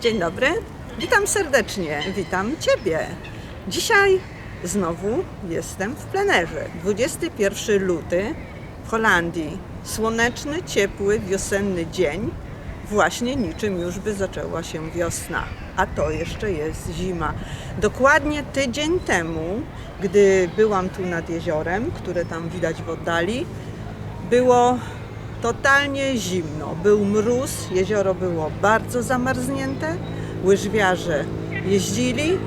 Dzień dobry, witam serdecznie, witam Ciebie. Dzisiaj znowu jestem w plenerze. 21 luty w Holandii. Słoneczny, ciepły, wiosenny dzień. Właśnie niczym już by zaczęła się wiosna, a to jeszcze jest zima. Dokładnie tydzień temu, gdy byłam tu nad jeziorem, które tam widać w oddali, było totalnie zimno. Był mróz, jezioro było bardzo zamarznięte, łyżwiarze jeździli,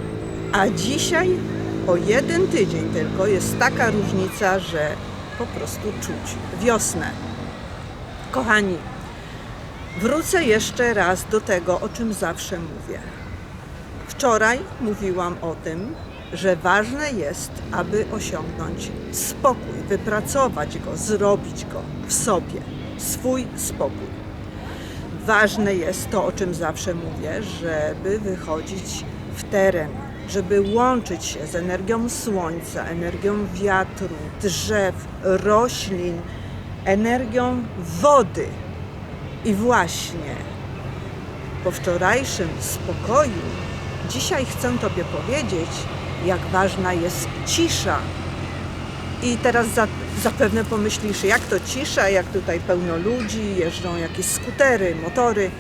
a dzisiaj o jeden tydzień tylko jest taka różnica, że po prostu czuć wiosnę. Kochani, wrócę jeszcze raz do tego, o czym zawsze mówię. Wczoraj mówiłam o tym, że ważne jest, aby osiągnąć spokój, wypracować go, zrobić go w sobie, swój spokój. Ważne jest to, o czym zawsze mówię, żeby wychodzić w teren, żeby łączyć się z energią słońca, energią wiatru, drzew, roślin, energią wody. I właśnie po wczorajszym spokoju, dzisiaj chcę Tobie powiedzieć, jak ważna jest cisza. I teraz za, zapewne pomyślisz, jak to cisza, jak tutaj pełno ludzi, jeżdżą jakieś skutery, motory,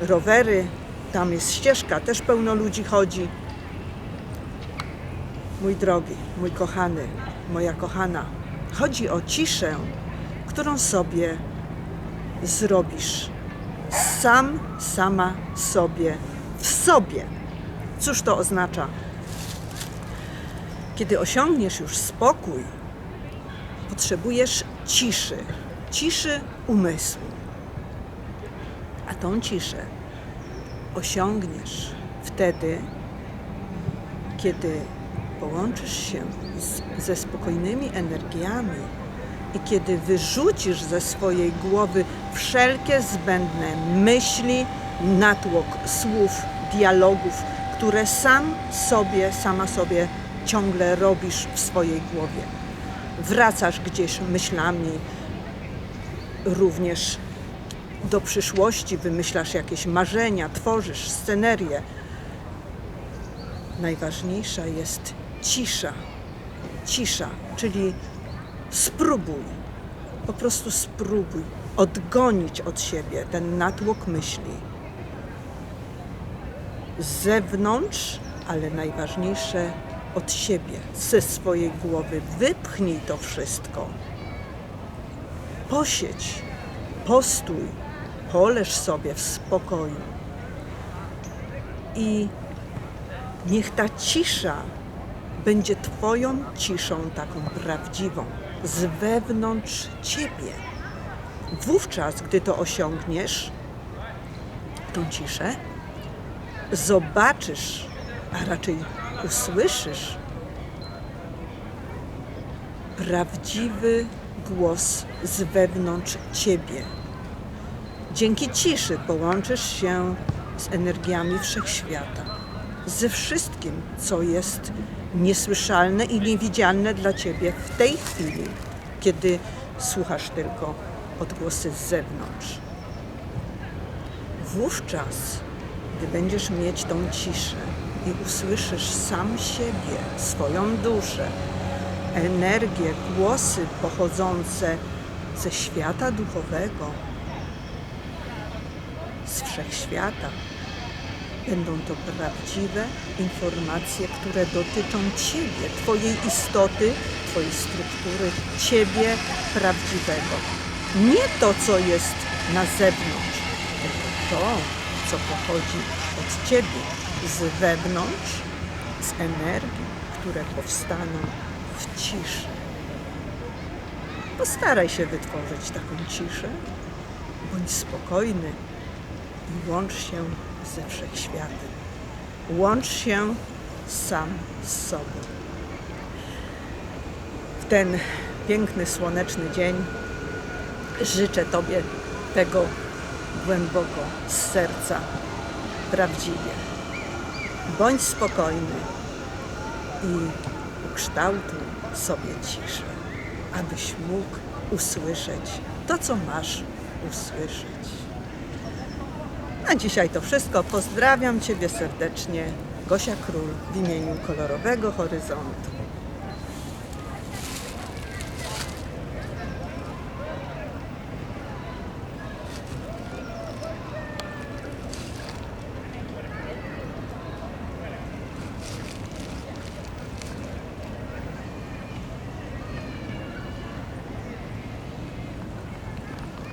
rowery, tam jest ścieżka, też pełno ludzi chodzi. Mój drogi, mój kochany, moja kochana, chodzi o ciszę, którą sobie zrobisz sam, sama sobie, w sobie. Cóż to oznacza? Kiedy osiągniesz już spokój, potrzebujesz ciszy, ciszy umysłu. A tą ciszę osiągniesz wtedy, kiedy połączysz się z, ze spokojnymi energiami i kiedy wyrzucisz ze swojej głowy wszelkie zbędne myśli, natłok słów, dialogów, które sam sobie, sama sobie ciągle robisz w swojej głowie. Wracasz gdzieś myślami również do przyszłości, wymyślasz jakieś marzenia, tworzysz scenerię. Najważniejsza jest cisza. Cisza, czyli spróbuj, po prostu spróbuj odgonić od siebie ten natłok myśli. Z zewnątrz, ale najważniejsze od siebie, ze swojej głowy. Wypchnij to wszystko. Posiedź, postój, poleż sobie w spokoju. I niech ta cisza będzie Twoją ciszą taką prawdziwą, z wewnątrz Ciebie. Wówczas, gdy to osiągniesz, tą ciszę, zobaczysz, a raczej usłyszysz prawdziwy głos z wewnątrz Ciebie. Dzięki ciszy połączysz się z energiami wszechświata, ze wszystkim, co jest niesłyszalne i niewidzialne dla Ciebie w tej chwili, kiedy słuchasz tylko odgłosy z zewnątrz. Wówczas, gdy będziesz mieć tą ciszę i usłyszysz sam siebie, swoją duszę, energię, głosy pochodzące ze świata duchowego, z wszechświata, Będą to prawdziwe informacje, które dotyczą Ciebie, Twojej istoty, Twojej struktury, Ciebie prawdziwego. Nie to, co jest na zewnątrz, tylko to, co pochodzi od Ciebie, z wewnątrz, z energii, które powstaną w ciszy. Postaraj się wytworzyć taką ciszę. Bądź spokojny i łącz się ze wszechświatem. Łącz się sam z sobą. W ten piękny, słoneczny dzień życzę Tobie tego głęboko z serca, prawdziwie. Bądź spokojny i ukształtuj sobie ciszę, abyś mógł usłyszeć to, co masz usłyszeć. Na dzisiaj to wszystko. Pozdrawiam Ciebie serdecznie. Gosia Król w imieniu Kolorowego Horyzontu.